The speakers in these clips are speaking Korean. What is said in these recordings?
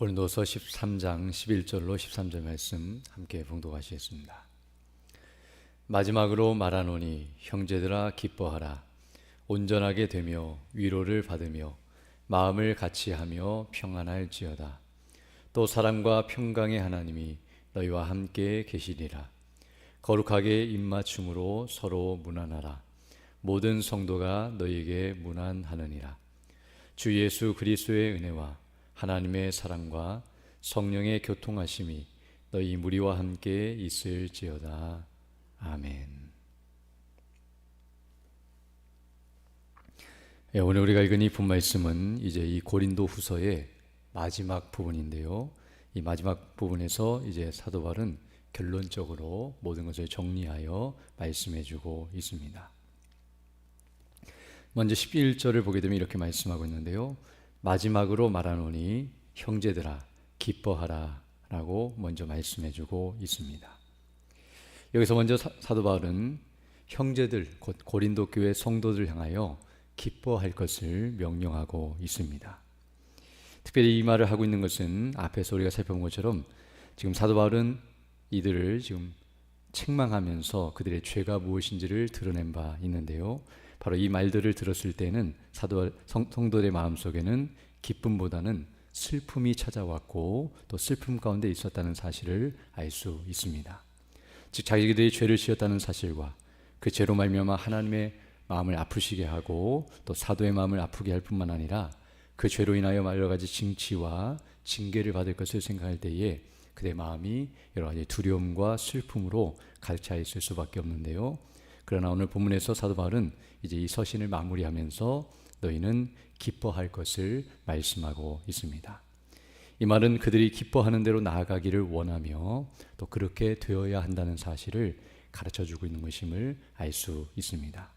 고린도서 13장 11절로 13절 말씀 함께 봉독하시겠습니다. 마지막으로 말하노니 형제들아 기뻐하라. 온전하게 되며 위로를 받으며 마음을 같이하며 평안할지어다. 또 사랑과 평강의 하나님이 너희와 함께 계시리라. 거룩하게 입맞춤으로 서로 문안하라. 모든 성도가 너희에게 문안하느니라. 주 예수 그리스도의 은혜와 하나님의 사랑과 성령의 교통하심이 너희 무리와 함께 있을지어다. 아멘. 예, 오늘 우리가 읽은 이 본 말씀은 이제 이 고린도 후서의 마지막 부분인데요. 이 마지막 부분에서 이제 사도 바울은 결론적으로 모든 것을 정리하여 말씀해 주고 있습니다. 먼저 11절을 보게 되면 이렇게 말씀하고 있는데요. 마지막으로 말하노니 형제들아 기뻐하라 라고 먼저 말씀해 주고 있습니다. 여기서 먼저 사도 바울은 형제들 곧 고린도 교회 성도들 향하여 기뻐할 것을 명령하고 있습니다. 특별히 이 말을 하고 있는 것은 앞에서 우리가 살펴본 것처럼 지금 사도 바울은 이들을 지금 책망하면서 그들의 죄가 무엇인지를 드러낸 바 있는데요. 바로 이 말들을 들었을 때는 사도 성도들의 마음 속에는 기쁨보다는 슬픔이 찾아왔고 또 슬픔 가운데 있었다는 사실을 알 수 있습니다. 즉 자기들이 죄를 지었다는 사실과 그 죄로 말미암아 하나님의 마음을 아프시게 하고 또 사도의 마음을 아프게 할 뿐만 아니라 그 죄로 인하여 여러 가지 징치와 징계를 받을 것을 생각할 때에 그의 마음이 여러 가지 두려움과 슬픔으로 가득 차 있을 수밖에 없는데요. 그러나 오늘 본문에서 사도 바울은 이제 이 서신을 마무리하면서 너희는 기뻐할 것을 말씀하고 있습니다. 이 말은 그들이 기뻐하는 대로 나아가기를 원하며 또 그렇게 되어야 한다는 사실을 가르쳐 주고 있는 것임을 알 수 있습니다.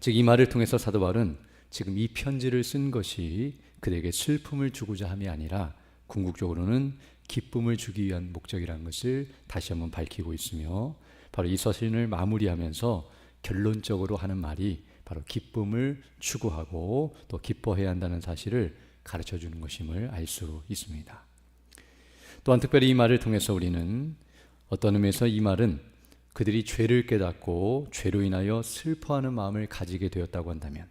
즉 이 말을 통해서 사도 바울은 지금 이 편지를 쓴 것이 그에게 슬픔을 주고자 함이 아니라 궁극적으로는 기쁨을 주기 위한 목적이라는 것을 다시 한번 밝히고 있으며 바로 이 서신을 마무리하면서 결론적으로 하는 말이 바로 기쁨을 추구하고 또 기뻐해야 한다는 사실을 가르쳐 주는 것임을 알 수 있습니다. 또한 특별히 이 말을 통해서 우리는 어떤 의미에서 이 말은 그들이 죄를 깨닫고 죄로 인하여 슬퍼하는 마음을 가지게 되었다고 한다면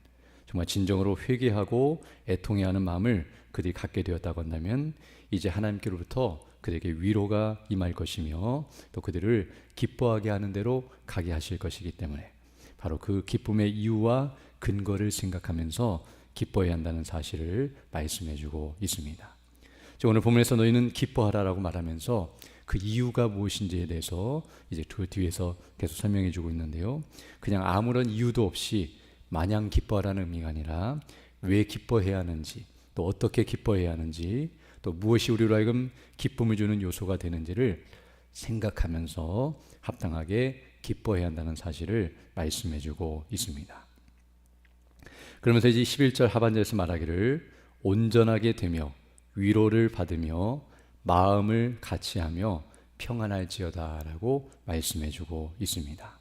정말 진정으로 회개하고 애통해하는 마음을 그들이 갖게 되었다고 한다면 이제 하나님께로부터 그들에게 위로가 임할 것이며 또 그들을 기뻐하게 하는 대로 가게 하실 것이기 때문에 바로 그 기쁨의 이유와 근거를 생각하면서 기뻐해야 한다는 사실을 말씀해 주고 있습니다. 오늘 본문에서 너희는 기뻐하라라고 말하면서 그 이유가 무엇인지에 대해서 이제 그 뒤에서 계속 설명해 주고 있는데요. 그냥 아무런 이유도 없이 마냥 기뻐하라는 의미가 아니라 왜 기뻐해야 하는지 또 어떻게 기뻐해야 하는지 또 무엇이 우리로 하여금 기쁨을 주는 요소가 되는지를 생각하면서 합당하게 기뻐해야 한다는 사실을 말씀해 주고 있습니다. 그러면서 이제 11절 하반절에서 말하기를 온전하게 되며 위로를 받으며 마음을 같이 하며 평안할지어다라고 말씀해 주고 있습니다.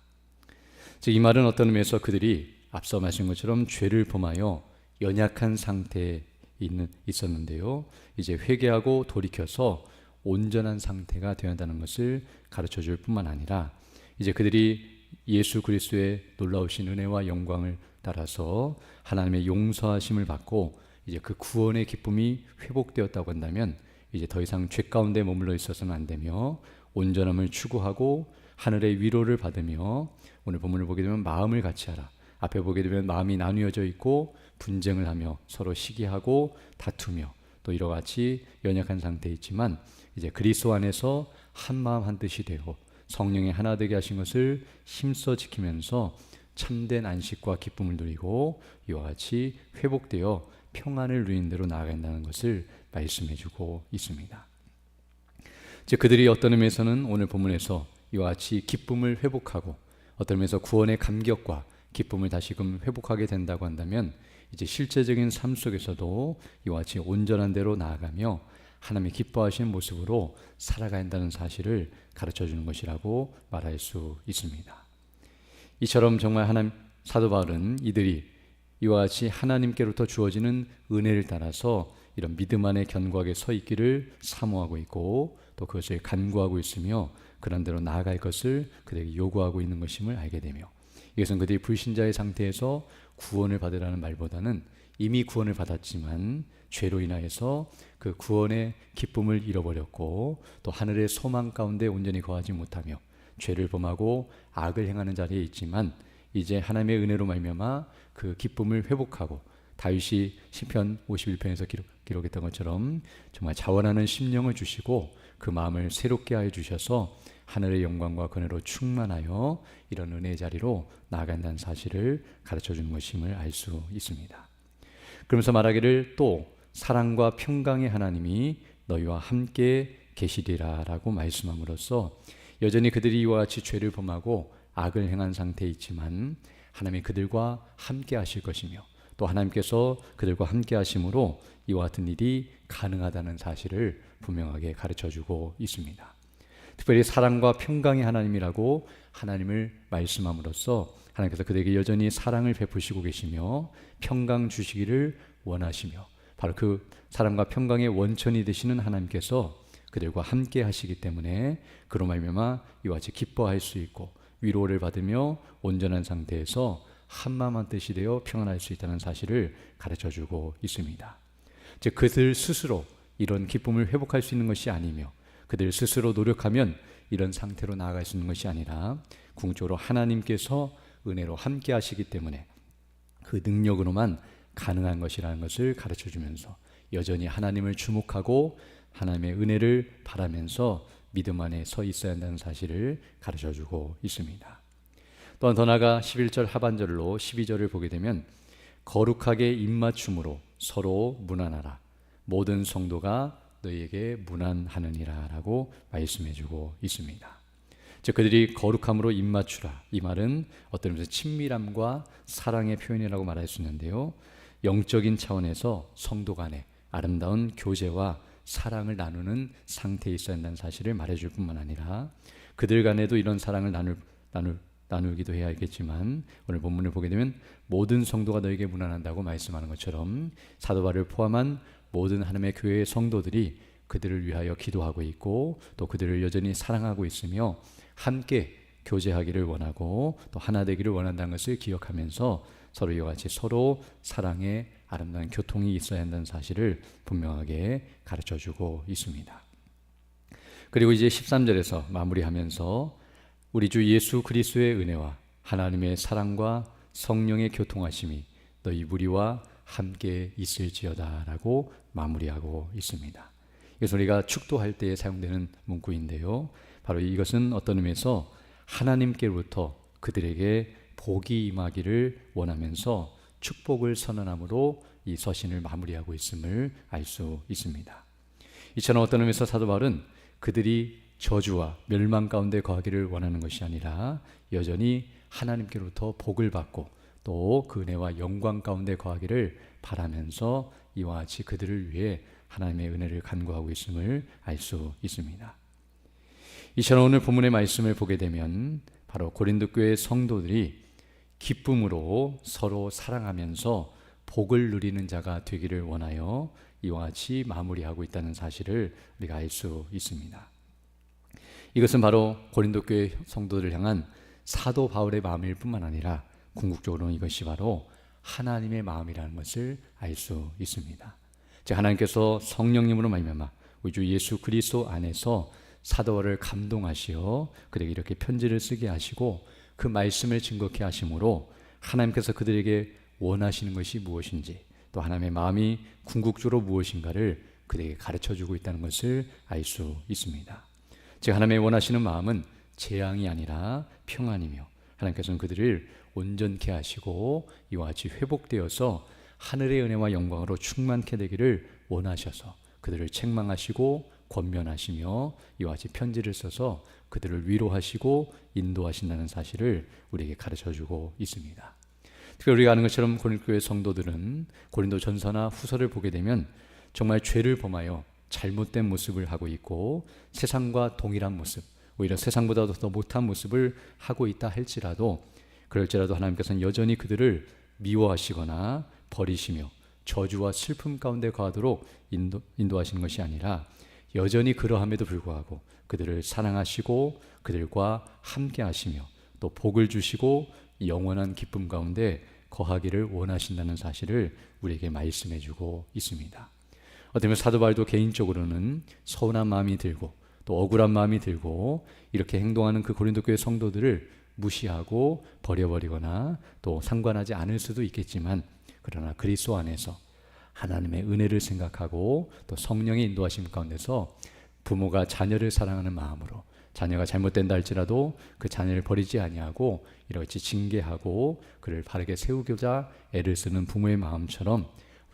즉, 이 말은 어떤 의미에서 그들이 앞서 말씀 것처럼 죄를 범하여 연약한 상태에 있는, 있었는데요. 이제 회개하고 돌이켜서 온전한 상태가 되어야 한다는 것을 가르쳐 줄 뿐만 아니라 이제 그들이 예수 그리스도의 놀라우신 은혜와 영광을 따라서 하나님의 용서하심을 받고 이제 그 구원의 기쁨이 회복되었다고 한다면 이제 더 이상 죄 가운데 머물러 있어서는 안 되며 온전함을 추구하고 하늘의 위로를 받으며 오늘 본문을 보게 되면 마음을 같이 하라. 앞에 보게 되면 마음이 나뉘어져 있고 분쟁을 하며 서로 시기하고 다투며 또 이와 같이 연약한 상태에 있지만 이제 그리스도 안에서 한 마음 한 뜻이 되고 성령의 하나 되게 하신 것을 힘써 지키면서 참된 안식과 기쁨을 누리고 이와 같이 회복되어 평안을 누린 대로 나아간다는 것을 말씀해 주고 있습니다. 즉 그들이 어떤 의미에서는 오늘 본문에서 이와 같이 기쁨을 회복하고 어떤 의미에서 구원의 감격과 기쁨을 다시금 회복하게 된다고 한다면 이제 실제적인 삶 속에서도 이와 같이 온전한 대로 나아가며 하나님의 기뻐하시는 모습으로 살아가야 한다는 사실을 가르쳐 주는 것이라고 말할 수 있습니다. 이처럼 정말 하나님 사도 바울은 이들이 이와 같이 하나님께로부터 주어지는 은혜를 따라서 이런 믿음 안에 견고하게 서 있기를 사모하고 있고 또 그것을 간구하고 있으며 그런 대로 나아갈 것을 그들에게 요구하고 있는 것임을 알게 되며 이것은 그들이 불신자의 상태에서 구원을 받으라는 말보다는 이미 구원을 받았지만 죄로 인하여서 그 구원의 기쁨을 잃어버렸고 또 하늘의 소망 가운데 온전히 거하지 못하며 죄를 범하고 악을 행하는 자리에 있지만 이제 하나님의 은혜로 말미암아 그 기쁨을 회복하고 다윗이 시편 51편에서 기록, 기록했던 것처럼 정말 자원하는 심령을 주시고 그 마음을 새롭게 하여 주셔서 하늘의 영광과 권혜로 충만하여 이런 은혜의 자리로 나아간다는 사실을 가르쳐 주는 것임을 알 수 있습니다. 그러면서 말하기를 또 사랑과 평강의 하나님이 너희와 함께 계시리라라고 말씀함으로써 여전히 그들이 이와 같이 죄를 범하고 악을 행한 상태에 있지만 하나님이 그들과 함께 하실 것이며 또 하나님께서 그들과 함께 하심으로 이와 같은 일이 가능하다는 사실을 분명하게 가르쳐 주고 있습니다. 특별히 사랑과 평강의 하나님이라고 하나님을 말씀함으로써 하나님께서 그들에게 여전히 사랑을 베푸시고 계시며 평강 주시기를 원하시며 바로 그 사랑과 평강의 원천이 되시는 하나님께서 그들과 함께 하시기 때문에 그로 말미암아 이와 같이 기뻐할 수 있고 위로를 받으며 온전한 상태에서 한마음 한 뜻이 되어 평안할 수 있다는 사실을 가르쳐 주고 있습니다. 즉 그들 스스로 이런 기쁨을 회복할 수 있는 것이 아니며 그들 스스로 노력하면 이런 상태로 나아갈 수 있는 것이 아니라 궁적으로 하나님께서 은혜로 함께 하시기 때문에 그 능력으로만 가능한 것이라는 것을 가르쳐 주면서 여전히 하나님을 주목하고 하나님의 은혜를 바라면서 믿음 안에 서 있어야 한다는 사실을 가르쳐 주고 있습니다. 또한 더 나아가 11절 하반절로 12절을 보게 되면 거룩하게 입맞춤으로 서로 무난하라. 모든 성도가 너희에게 무난하느니라라고 말씀해 주고 있습니다. 즉 그들이 거룩함으로 입맞추라. 이 말은 어떤 의미에서 친밀함과 사랑의 표현이라고 말할 수 있는데요. 영적인 차원에서 성도 간의 아름다운 교제와 사랑을 나누는 상태에 있어야 한다는 사실을 말해줄 뿐만 아니라 그들 간에도 이런 사랑을 나눌, 나눌, 나누기도 해야 겠지만 오늘 본문을 보게 되면 모든 성도가 너에게 무난한다고 말씀하는 것처럼 사도 바를 포함한 모든 하나님의 교회의 성도들이 그들을 위하여 기도하고 있고 또 그들을 여전히 사랑하고 있으며 함께 교제하기를 원하고 또 하나 되기를 원한다는 것을 기억하면서 서로 이와 같이 서로 사랑의 아름다운 교통이 있어야 한다는 사실을 분명하게 가르쳐 주고 있습니다. 그리고 이제 13절에서 마무리하면서 우리 주 예수 그리스도의 은혜와 하나님의 사랑과 성령의 교통하심이 너희 무리와 함께 있을지어다라고 마무리하고 있습니다. 이것은 우리가 축도할 때에 사용되는 문구인데요. 바로 이것은 어떤 의미에서 하나님께로부터 그들에게 복이 임하기를 원하면서 축복을 선언함으로 이 서신을 마무리하고 있음을 알 수 있습니다. 이처럼 어떤 의미에서 사도 바울은 그들이 저주와 멸망 가운데 거하기를 원하는 것이 아니라 여전히 하나님께로부터 복을 받고 또 그 은혜와 영광 가운데 거하기를 바라면서 이와 같이 그들을 위해 하나님의 은혜를 간구하고 있음을 알 수 있습니다. 이처럼 오늘 본문의 말씀을 보게 되면 바로 고린도 교회 성도들이 기쁨으로 서로 사랑하면서 복을 누리는 자가 되기를 원하여 이와 같이 마무리하고 있다는 사실을 우리가 알 수 있습니다. 이것은 바로 고린도 교회 성도들을 향한 사도 바울의 마음일 뿐만 아니라 궁극적으로는 이것이 바로 하나님의 마음이라는 것을 알 수 있습니다. 즉 하나님께서 성령님으로 말미암아 우리 주 예수 그리스도 안에서 사도를 감동하시어 그에게 이렇게 편지를 쓰게 하시고 그 말씀을 증거케 하심으로 하나님께서 그들에게 원하시는 것이 무엇인지 또 하나님의 마음이 궁극적으로 무엇인가를 그들에게 가르쳐 주고 있다는 것을 알 수 있습니다. 즉 하나님의 원하시는 마음은 재앙이 아니라 평안이며 하나님께서는 그들을 온전케 하시고 이와 같이 회복되어서 하늘의 은혜와 영광으로 충만케 되기를 원하셔서 그들을 책망하시고 권면하시며 이와 같이 편지를 써서 그들을 위로하시고 인도하신다는 사실을 우리에게 가르쳐 주고 있습니다. 특히 우리가 아는 것처럼 고린도교회 성도들은 고린도 전서나 후서를 보게 되면 정말 죄를 범하여 잘못된 모습을 하고 있고 세상과 동일한 모습, 오히려 세상보다도 더 못한 모습을 하고 있다 할지라도 그럴지라도 하나님께서는 여전히 그들을 미워하시거나 버리시며 저주와 슬픔 가운데 가도록 인도, 인도하시는 것이 아니라 여전히 그러함에도 불구하고 그들을 사랑하시고 그들과 함께 하시며 또 복을 주시고 영원한 기쁨 가운데 거하기를 원하신다는 사실을 우리에게 말씀해 주고 있습니다. 어쩌면 사도 바울도 개인적으로는 서운한 마음이 들고 또 억울한 마음이 들고 이렇게 행동하는 그 고린도 교회 성도들을 무시하고 버려버리거나 또 상관하지 않을 수도 있겠지만 그러나 그리스도 안에서 하나님의 은혜를 생각하고 또 성령의 인도하심 가운데서 부모가 자녀를 사랑하는 마음으로 자녀가 잘못된다 할지라도 그 자녀를 버리지 아니하고 이렇게 징계하고 그를 바르게 세우고자 애를 쓰는 부모의 마음처럼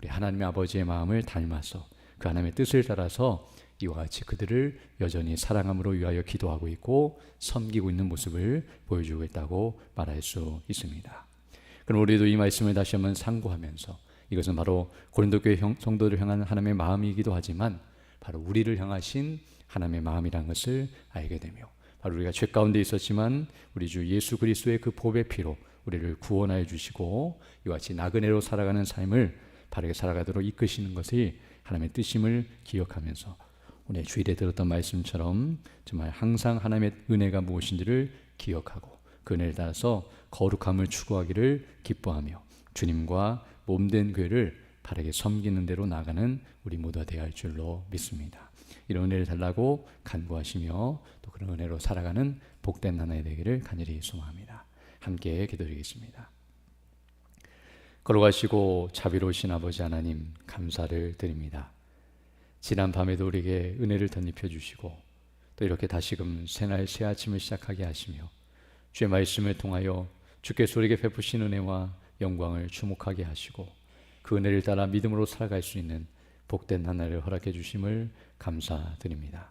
하나님의 아버지의 마음을 닮아서 그 하나님의 뜻을 따라서 이와 같이 그들을 여전히 사랑함으로 위하여 기도하고 있고 섬기고 있는 모습을 보여주고 있다고 말할 수 있습니다. 그럼 우리도 이 말씀을 다시 한번 상고하면서 이것은 바로 고린도 교회 성도를 향한 하나님의 마음이기도 하지만 바로 우리를 향하신 하나님의 마음이라는 것을 알게 되며 바로 우리가 죄 가운데 있었지만 우리 주 예수 그리스도의 그 보배 피로 우리를 구원하여 주시고 이와 같이 나그네로 살아가는 삶을 바르게 살아가도록 이끄시는 것이 하나님의 뜻임을 기억하면서 오늘 주일에 들었던 말씀처럼 정말 항상 하나님의 은혜가 무엇인지를 기억하고 그 은혜를 따라서 거룩함을 추구하기를 기뻐하며 주님과 몸된 교회를 바르게 섬기는 대로 나가는 우리 모두가 되어야 할 줄로 믿습니다. 이런 은혜를 달라고 간구하시며 또 그런 은혜로 살아가는 복된 나라에 되기를 간절히 소망합니다. 함께 기도드리겠습니다. 걸어가시고 자비로우신 아버지 하나님 감사를 드립니다. 지난 밤에도 우리에게 은혜를 덧입혀 주시고 또 이렇게 다시금 새날 새 아침을 시작하게 하시며 주의 말씀을 통하여 주께서 우리에게 베푸신 은혜와 영광을 주목하게 하시고 그 은혜를 따라 믿음으로 살아갈 수 있는 복된 하나를 허락해 주심을 감사드립니다.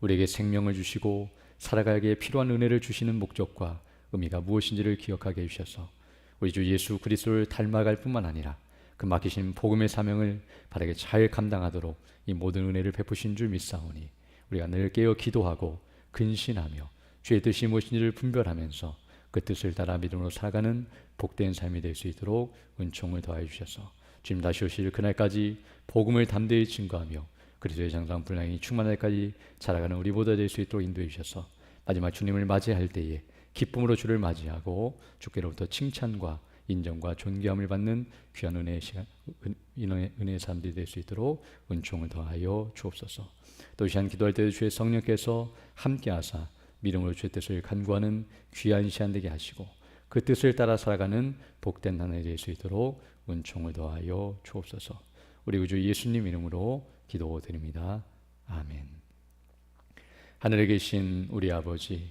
우리에게 생명을 주시고 살아가기에 필요한 은혜를 주시는 목적과 의미가 무엇인지를 기억하게 해주셔서 우리 주 예수 그리스도를 닮아갈 뿐만 아니라 그 맡기신 복음의 사명을 바르게 잘 감당하도록 이 모든 은혜를 베푸신 줄 믿사오니 우리가 늘 깨어 기도하고 근신하며 주의 뜻이 무엇인지를 분별하면서 그 뜻을 따라 믿음으로 살아가는 복된 삶이 될 수 있도록 은총을 더하여 주셔서 주님 다시 오실 그날까지 복음을 담대히 증거하며 그리스도의 장상 분량이 충만할 때까지 자라가는 우리 모두 될 수 있도록 인도해 주셔서 마지막 주님을 맞이할 때에 기쁨으로 주를 맞이하고 주께로부터 칭찬과 인정과 존귀함을 받는 귀한 은혜의 시간, 은혜, 은혜의 사람들이 될 수 있도록 은총을 더하여 주옵소서. 또 시간 기도할 때도 주의 성령께서 함께하사 믿음으로 주의 뜻을 간구하는 귀한 시간 되게 하시고 그 뜻을 따라 살아가는 복된 하나이 될 수 있도록 은총을 더하여 주옵소서. 우리 우주 예수님 이름으로 기도드립니다. 아멘. 하늘에 계신 우리 아버지,